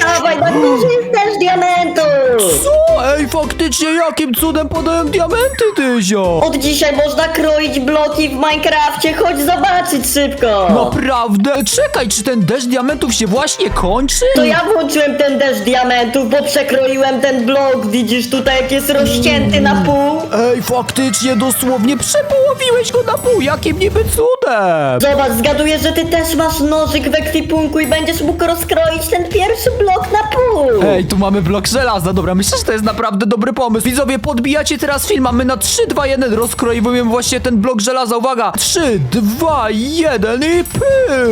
Dawaj, na górze jest też diamentu! Co? Ej, faktycznie, jakim cudem podałem diamenty, Dyzio? Od dzisiaj można kroić bloki w Minecrafcie, chodź zobaczyć szybko! Naprawdę? Czekaj, czy ten deszcz diamentów się właśnie kończy? To ja włączyłem ten deszcz diamentów, bo przekroiłem ten blok, widzisz tutaj jak jest rozcięty na pół? Ej, faktycznie, dosłownie przepołowiłeś go na pół, jakim niby cudem? Zobacz, zgaduję, że ty też masz nożyk w ekwipunku i będziesz mógł rozkroić ten pierwszy blok na pół! Ej, tu mamy blok żelaza, dobra, myślę, że to jest naprawdę dobry pomysł. Widzowie, podbijacie teraz film, a my na 3, 2, 1 rozkroiwujemy właśnie ten blok żelaza, uwaga! 3, 2, 1 i py!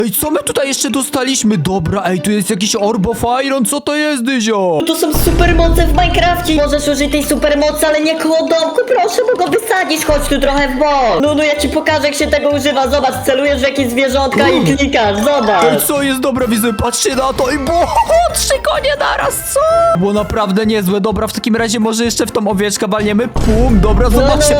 Ej, co my tutaj jeszcze dostaliśmy? Dobra, ej, tu jest jakiś orb of iron, co to jest, Dyzio? To są supermoce w Minecrafcie. Możesz użyć tej supermocy, ale nie koło domku, proszę, bo go wysadzisz. Chodź tu trochę w bok. No, no, ja ci pokażę, jak się tego używa. Zobacz, celujesz w jakieś zwierzątka i klikasz, Ej, zobacz. co jest dobre, widzowie, patrzcie na to i bo trzy konie naraz, co? Było naprawdę niezłe, dobra, w takim razie może jeszcze w tą owieczkę walniemy, pum, dobra, zobaczcie,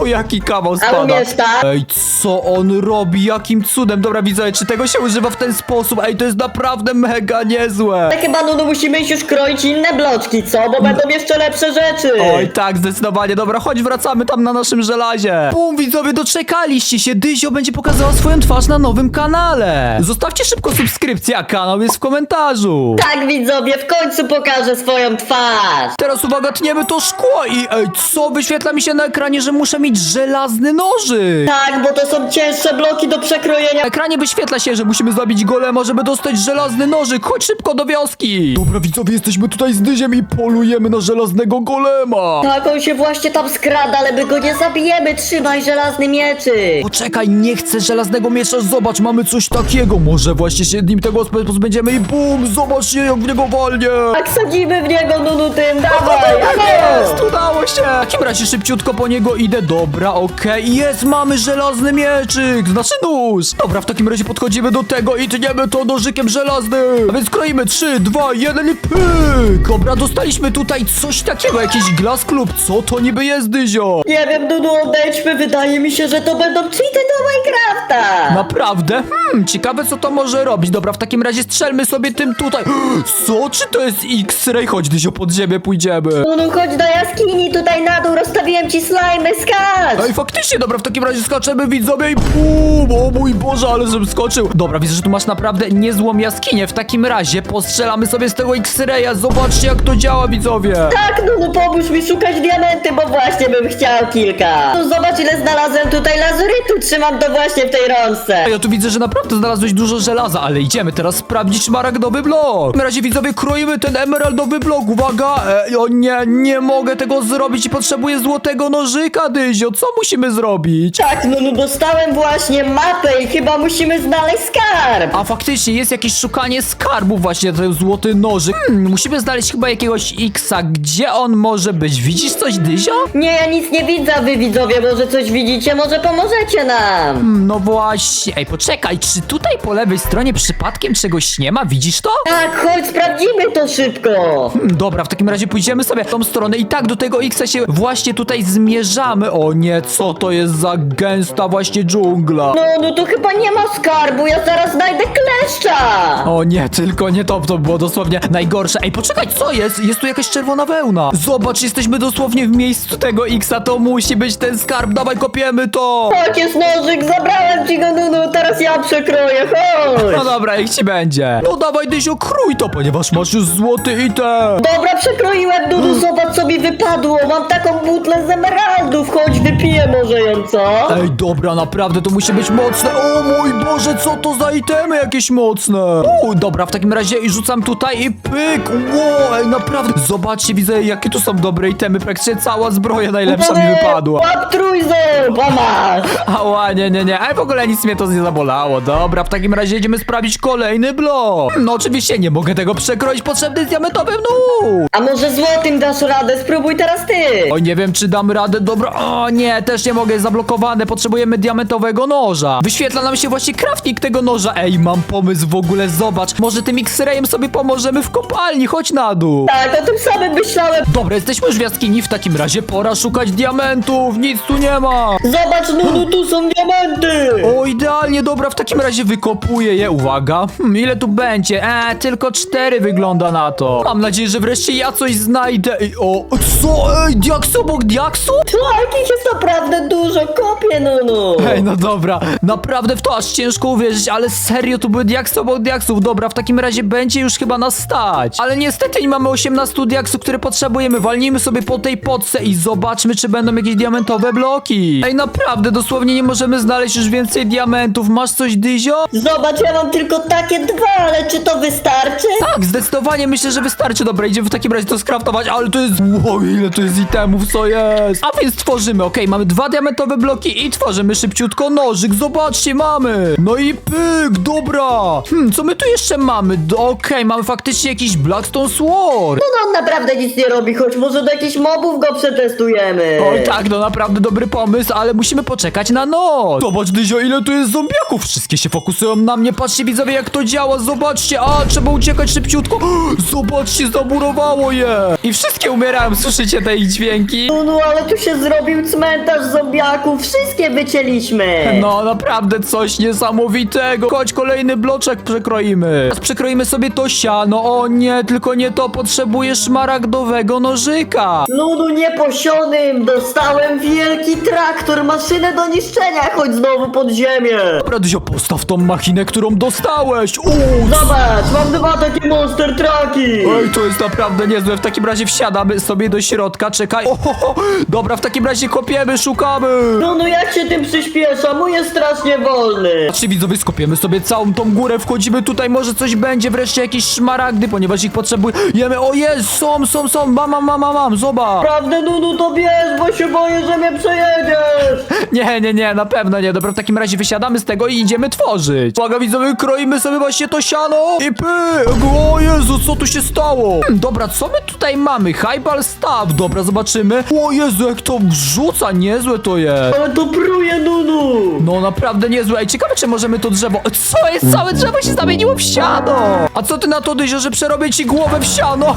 o, jaki kawał spada. tak? Ej, co on robi, jakim cudem, dobra, widzowie, czy tego się używa w ten sposób, ej, to jest naprawdę mega niezłe. No, no, musimy iść już kroić inne bloczki, co? Bo będą jeszcze lepsze rzeczy. Oj, tak, zdecydowanie. Dobra, chodź, wracamy tam na naszym żelazie. Bum, widzowie, doczekaliście się. Dyzio będzie pokazała swoją twarz na nowym kanale. Zostawcie szybko subskrypcję, a kanał jest w komentarzu. Tak, widzowie, w końcu pokażę swoją twarz. Teraz uwaga, tniemy to szkło i ej, co? Wyświetla mi się na ekranie, że muszę mieć żelazny nożyk. Tak, bo to są cięższe bloki do przekrojenia. Na ekranie wyświetla się, że musimy zabić golema, żeby dostać żelazny nożyk. Chodź szybko do wioski. Dobra, widzowie, jesteśmy tutaj z Dyziem i polujemy na żelaznego golema. Tak, on się właśnie tam skrada, ale my go nie zabijemy. Trzymaj żelazny mieczyk. Poczekaj, nie chcę żelaznego miecza, zobacz, mamy coś takiego. Może właśnie się nim tego pozbędziemy i bum, zobaczcie jak w niego walnie. Tak sadzimy w niego, no, no, tym, dawaj, Jest, dawaj. udało się! W takim razie szybciutko po niego idę, dobra, okej, jest, mamy żelazny mieczyk, znaczy nóż! Dobra, w takim razie podchodzimy do tego i tniemy to nożykiem żelaznym! A więc kroimy 3, 2, 1 i pyk! Dobra, dostaliśmy tutaj coś takiego, jakiś glass club, co to niby jest, Dyzio? Nie wiem, Dudu, odejdźmy, wydaje mi się, że to będą cheaty do Minecrafta. Naprawdę? Hmm, ciekawe co to może robić. Dobra, w takim razie strzelmy sobie tym tutaj. Co? Czy to jest X-ray? Chodź, Dyzio, pod ziemię pójdziemy. No, no, chodź do jaskini, tutaj na dół, rozstawiłem ci slajmy, skacz. Ej, faktycznie, dobra, w takim razie skaczemy widzowie i pum, o mój Boże, ale żebym skoczył. Dobra, widzę, że tu masz naprawdę niezłą jaskinię. W takim razie postrzelamy sobie z tego X-raya. Zobaczcie, jak to działa, widzowie. Tak, no, no, pomóż mi szukać diamenty, bo właśnie bym chciał kilka. No, zobacz, ile znalazłem tutaj lazurytu, trzymam to właśnie w tej rączce. Ja tu widzę, że naprawdę znalazłeś dużo żelaza, ale idziemy teraz sprawdzić szmaragdowy blok. W razie widzowie kroimy ten emeraldowy blok. Uwaga! Ej, o nie, nie mogę tego zrobić i potrzebuję złotego nożyka, Dyzio. Co musimy zrobić? Tak, no, no, dostałem właśnie mapę i chyba musimy znaleźć skarb. A faktycznie jest jakieś szukanie skarbu właśnie, ten złoty nożyk. Hmm, musimy znaleźć chyba jakiegoś Xa. Gdzie on może być? Widzisz coś, Dyzio? Nie, ja nic nie widzę, a wy widzowie może coś widzicie, może pomożecie nam. Hmm, no właśnie. Ej, poczekaj, czy tutaj po lewej stronie przypadkiem czegoś nie ma? Widzisz to? Tak, chodź, sprawdzimy to szybko. Hmm, dobra, w takim razie pójdziemy sobie w tą stronę i tak do tego Xa się właśnie tutaj zmierzamy. O nie, co to jest za gęsta właśnie dżungla? No, no to chyba nie ma skarbu, ja zaraz znajdę kleszcza. O nie, tylko nie to, to było dosłownie najgorsze. Ej, poczekaj, co jest? Jest tu jakaś czerwona wełna. Zobacz, jesteśmy dosłownie w miejscu tego Xa, to musi być ten skarb, dawaj kopiemy to. Chodź, jest nożyk, zabrałem ci go, no, no, teraz ja przekroję, No chodź. dobra, niech ci będzie. No dawaj, Dysio, krój to, ponieważ masz już złoty item. Dobra, przekroiłem, Dudu, zobacz co mi wypadło, mam taką butlę z emeraldów, chodź, wypiję może ją, co? Ej, dobra, naprawdę to musi być mocne. O mój Boże, co to za itemy jakieś mocne. U, dobra, w takim razie i rzucam tutaj i pyk. Ło, ej, naprawdę. Zobaczcie, widzę, jakie tu są dobre itemy. Praktycznie cała zbroja najlepsza mi wypadła. Łap trójząb, a masz. Ała, nie, nie, nie. Ej, w ogóle nic mnie to nie zabolało. Dobra, w takim razie jedziemy sprawdzić kolejny blok. No oczywiście nie mogę tego przekroić, potrzebny jest diamentowy nóż. A może złotym dasz radę, spróbuj teraz ty. O, nie wiem, czy dam radę. Dobra, o nie, też nie mogę, jest zablokowane. Potrzebujemy diamentowego noża. Wyświetla nam się właśnie crafting tego noża. Ej, mam pomysł w ogóle, zobacz. Może tym X-rayem sobie pomożemy w kopalni, chodź na dół. Tak, o tym samym myślałem. Dobra, jesteśmy już w jaskini, w takim razie pora szukać diamentów. Nic tu nie ma. Zobacz, Nunu, tu są diamenty. O, idealnie, dobra, w takim razie wykopuję je, uwaga. Hmm, ile tu będzie? E, tylko cztery wygląda na to. Mam nadzieję, że wreszcie ja coś znajdę. Ej, o, co? Ej, diaksu obok diaksu? Tak, ich jest naprawdę dużo, kopię, Nunu. Ej, no dobra, naprawdę w to aż ciężko uwierzyć, ale serio, tu były diaksy obok diaksów. Dobra, w takim razie będzie już chyba nas stać. Ale niestety nie mamy 18 diaksów, które potrzebujemy. Walnijmy sobie po tej podce i zobaczmy, czy będą jakieś diamentowe bloki. Ej, naprawdę, dosłownie nie możemy znaleźć już więcej diamentów. Masz coś, Dyzio? Zobacz, ja mam tylko takie dwa, ale czy to wystarczy? Tak, zdecydowanie myślę, że wystarczy. Dobra, idziemy w takim razie to skraftować, ale to jest... Wow, ile to jest itemów, co jest? A więc tworzymy, okej, mamy dwa diamentowe bloki i tworzymy szybciutko nożyk. Zobaczcie, mamy! No i pyk, dobra! Hmm, co my tu jeszcze mamy? D- Okej, mamy faktycznie jakiś Blackstone Sword. No on naprawdę nic nie robi, choć może do jakichś mobów go przetestujemy. Oj, tak, no naprawdę dobry pomysł, ale musimy poczekać na noc. Zobacz, Dyzio, ile tu jest zombiaków. Wszystkie się fokusują na mnie. Patrzcie, widzowie, jak to działa. Zobaczcie. A, trzeba uciekać szybciutko. Zobaczcie, zamurowało je. I wszystkie umierają. Słyszycie te ich dźwięki? Nunu, ale tu się zrobił cmentarz zombiaków, wszystkie wycięliśmy. No, naprawdę coś niesamowitego. Chodź, kolejny bloczek przekroimy. Teraz przekroimy sobie to siano. O nie, tylko nie to. Potrzebuję szmaragdowego nożyka. Nunu nieposionym, dostałem wielki traktor, maszynę do niszczenia, chodź znowu pod ziemię. Dobra, Dyzio, postaw tą machinę, którą dostałeś. Uuu, Zobacz, mam dwa takie monster trucki. Ej, to jest naprawdę niezłe. W takim razie wsiadamy sobie do środka. Czekaj. Ohoho. Dobra, w takim razie kopiemy, szukamy. Nunu, jak się tym przyspiesza? Mój jest strasznie wolny. Patrzcie, widzowie, skopiemy sobie całą tą górę. Wchodzimy tutaj, może coś będzie. Wreszcie jakieś szmaragdy, ponieważ ich potrzebujemy. O, jest, są, są, są. Mam, mam, mam, mam, mam. Zobacz. Prawdę, Nunu, to bierz, bo się boję, że mnie przejedziesz. Nie, nie, nie, na pewno nie. Dobra, w takim razie wysiadamy z tego i idziemy tworzyć. Uwaga, widzowie, kroimy sobie właśnie to siano i pyk. O Jezu, co tu się stało? Hmm, dobra, co my tutaj mamy? Highball staff. Dobra, zobaczymy. O Jezu, jak to wrzuca. Niezłe to jest. Ale to pruje, Nunu. No naprawdę niezłe. Ej, ciekawe, czy możemy to drzewo... Co jest? Całe drzewo się zamieniło w siano! A co ty na to, Dyzio, że przerobię ci głowę w siano?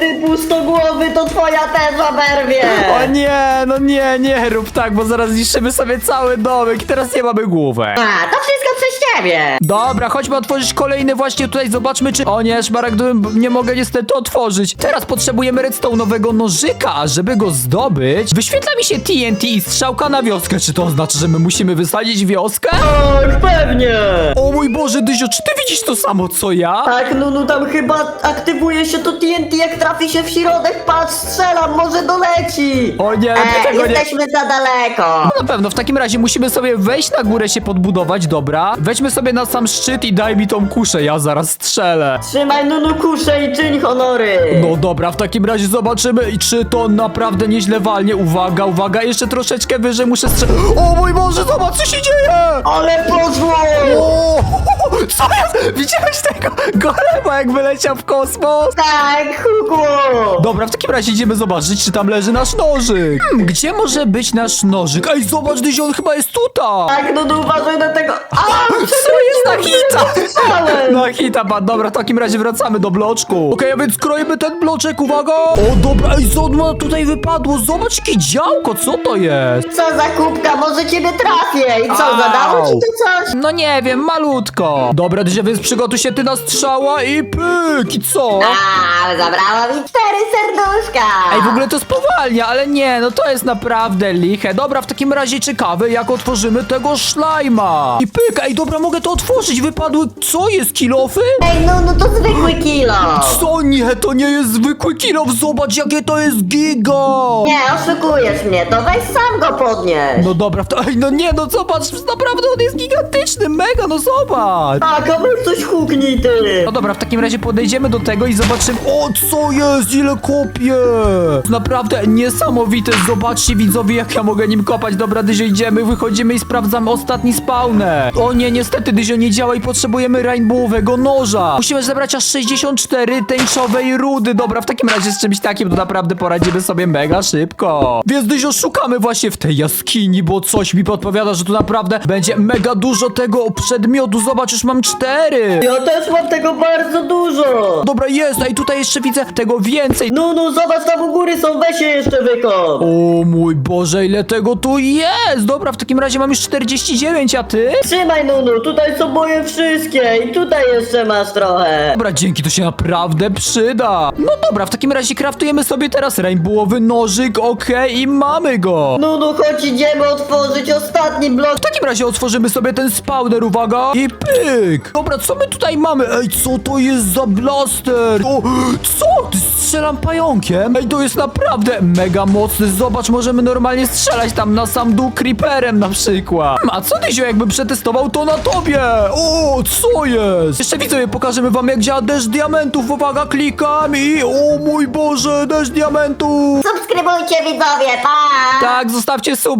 Ty pustogłowy, to twoja też oberwie. O nie, no nie, nie rób tak, bo zaraz zniszczymy sobie cały domek i teraz nie mamy główek. A, to wszystko przez ciebie. Dobra, chodźmy otworzyć kolejny właśnie tutaj, zobaczmy czy... O nie, szmaragdowym nie mogę niestety otworzyć. Teraz potrzebujemy redstone'owego nożyka, a żeby go zdobyć, wyświetla mi się TNT i strzałka na wioskę. Czy to oznacza, że my musimy wysadzić wioskę? Tak, pewnie. O mój Boże, Dyzio, czy ty widzisz to samo co ja? Tak, Nunu, tam chyba aktywuje się to TNT, jak trafi się w środek, patrz, strzelam, może doleci. O nie, E, tego nie... jesteśmy za daleko. Na pewno, w takim razie musimy sobie wejść na górę się podbudować, dobra? Weźmy sobie na sam szczyt i daj mi tą kuszę, ja zaraz strzelę. Trzymaj, Nunu, kuszę i czyń honory. No dobra, w takim razie zobaczymy, i czy to naprawdę nieźle walnie. Uwaga, uwaga, jeszcze troszeczkę wyżej muszę strzelać. O mój Boże, zobacz co się dzieje! Ale poszło. O, co jest? Widziałeś tego golema, jak wyleciał w kosmos? Tak, hukło. Dobra, w takim razie idziemy zobaczyć, czy tam leży nasz nożyk. Hmm, gdzie może być nasz nożyk? Ej, zobacz, Dyzio, on chyba jest tutaj. Tak, Nunu, uważaj na tego. A, Co jest na hita? No hita pan, dobra, w takim razie wracamy do bloczku. Okej, a więc kroimy ten bloczek, uwaga! O, dobra, ej, co ma tutaj wypadło? Zobacz, jakie działko, co to jest? Co za kubka, może ciebie trafię. I co, zadało ci to coś? No nie wiem, malutko. Dobra, Dyzia, więc przygotuj się ty na strzała i pyk, i co? A, zabrało mi cztery serduszka. Ej, w ogóle to spowalnia, ale nie, no to jest naprawdę liche. Dobra, w takim razie ciekawe, jak otworzymy tego szlajma. I pyk, ej, dobra, mogę to otworzyć. Wypadły, co jest, kilofy? Ej, no, no to zwykły kilo. Co nie, to nie jest zwykły kilof, zobacz, jakie to jest giga. Nie, oszukujesz mnie, to weź sam go podnieś. No dobra, to, ej, no nie, no zobacz, naprawdę on jest gigantyczny, mega, no zobacz. Tak, a weź coś huknij ty. No dobra, w takim razie podejdziemy do tego i zobaczymy. O, co jest? Ile kopie? Naprawdę niesamowite. Zobaczcie, widzowie, jak ja mogę nim kopać. Dobra, Dyzio, idziemy, wychodzimy i sprawdzamy ostatni spawner. O nie, niestety, Dyzio nie działa i potrzebujemy rainbowowego noża. Musimy zebrać aż 64 tęczowej rudy. Dobra, w takim razie z czymś takim to naprawdę poradzimy sobie mega szybko. Więc, Dyzio, szukamy właśnie w tej jaskini, bo coś mi podpowiada, że tu naprawdę będzie mega dużo tego przedmiotu. Zobacz, już mam cztery. Ja też mam tego bardzo dużo. dużo. Dobra, jest, a i tutaj jeszcze widzę tego więcej. No, no, zobacz, tam u góry są, weź je jeszcze wykop. O mój Boże, ile tego tu jest! Dobra, w takim razie mam już 49, a ty? Trzymaj, Nunu, tutaj są moje wszystkie i tutaj jeszcze masz trochę. Dobra, dzięki, to się naprawdę przyda. No dobra, w takim razie kraftujemy sobie teraz rainbowowy nożyk, okej, i mamy go. Nunu, chodź, idziemy otworzyć ostatni blok. W takim razie otworzymy sobie ten spawner, uwaga, i pyk. Dobra, co my tutaj mamy? Ej, co to jest za blaster? O, co? Ty strzelam pająkiem? Ej, to jest naprawdę mega mocny. Zobacz, możemy normalnie strzelać tam na sam dół creeperem na przykład. Hmm, A co ty się jakby przetestował to na tobie? O, co jest? Jeszcze widzowie, pokażemy wam jak działa deszcz diamentów. Uwaga, klikam i o mój Boże, deszcz diamentów. Subskrybujcie, widzowie, pa! Tak, zostawcie suba,